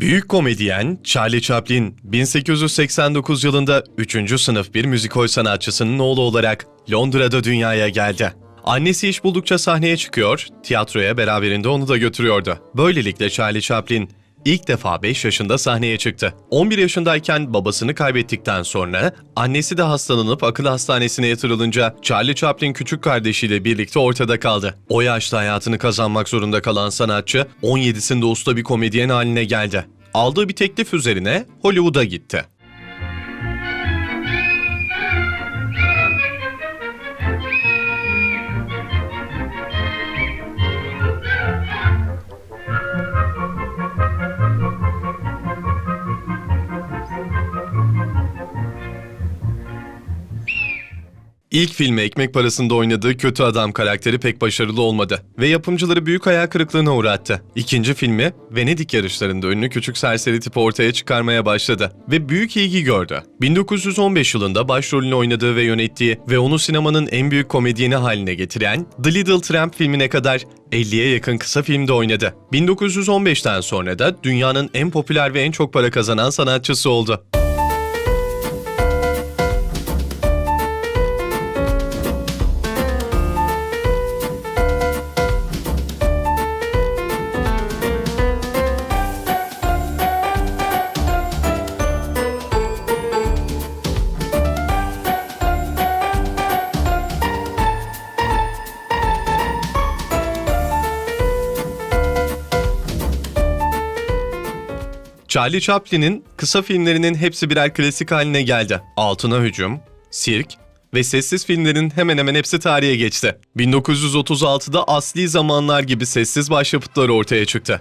Büyük komedyen Charlie Chaplin 1889 yılında 3. sınıf bir müzikal sanatçısının oğlu olarak Londra'da dünyaya geldi. Annesi iş buldukça sahneye çıkıyor, tiyatroya beraberinde onu da götürüyordu. Böylelikle Charlie Chaplin ilk defa 5 yaşında sahneye çıktı. 11 yaşındayken babasını kaybettikten sonra annesi de hastalanıp akıl hastanesine yatırılınca Charlie Chaplin küçük kardeşiyle birlikte ortada kaldı. O yaşta hayatını kazanmak zorunda kalan sanatçı 17'sinde usta bir komedyen haline geldi. Aldığı bir teklif üzerine Hollywood'a gitti. İlk filmi ekmek parasında oynadığı kötü adam karakteri pek başarılı olmadı ve yapımcıları büyük hayal kırıklığına uğrattı. İkinci filmi Venedik yarışlarında ünlü küçük serseri tipi ortaya çıkarmaya başladı ve büyük ilgi gördü. 1915 yılında başrolünü oynadığı ve yönettiği ve onu sinemanın en büyük komedyeni haline getiren The Little Tramp filmine kadar 50'ye yakın kısa filmde oynadı. 1915'ten sonra da dünyanın en popüler ve en çok para kazanan sanatçısı oldu. Charlie Chaplin'in kısa filmlerinin hepsi birer klasik haline geldi. Altına Hücum, Sirk ve sessiz filmlerin hemen hemen hepsi tarihe geçti. 1936'da Asli Zamanlar gibi sessiz başyapıtlar ortaya çıktı.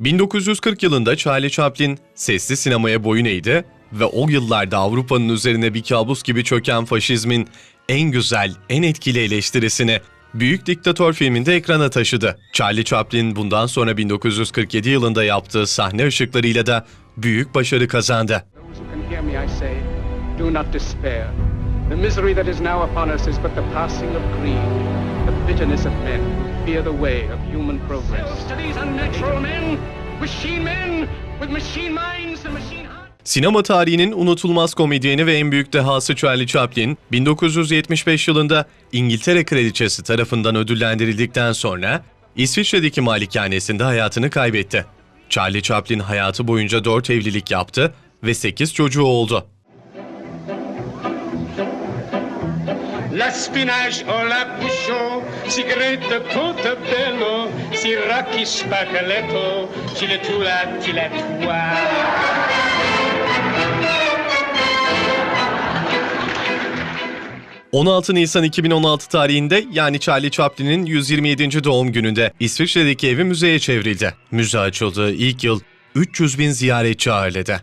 ...1940 yılında Charlie Chaplin sesli sinemaya boyun eğdi ve o yıllarda Avrupa'nın üzerine bir kabus gibi çöken faşizmin en güzel, en etkili eleştirisini Büyük Diktatör filminde ekrana taşıdı. Charlie Chaplin bundan sonra 1947 yılında yaptığı sahne ışıklarıyla da büyük başarı kazandı. Do not despair. The misery that is now upon us is but the passing of greed, the bitterness of men fear the way of human progress. To these unnatural men, machine men, with machine minds and machine hearts. Sinema tarihinin unutulmaz komedyeni ve en büyük dehası Charlie Chaplin, 1975 yılında İngiltere Kraliçesi tarafından ödüllendirildikten sonra İsviçre'deki malikanesinde hayatını kaybetti. Charlie Chaplin hayatı boyunca 4 evlilik yaptı ve 8 çocuğu oldu. La spinach o la bouchon, si grete portobello, si rocchi spaghetto, si le tu la ti la tua. 16 Nisan 2016 tarihinde yani Charlie Chaplin'in 127. doğum gününde İsviçre'deki evi müzeye çevrildi. Müze açıldığı ilk yıl 300 bin ziyaretçi ağırladı.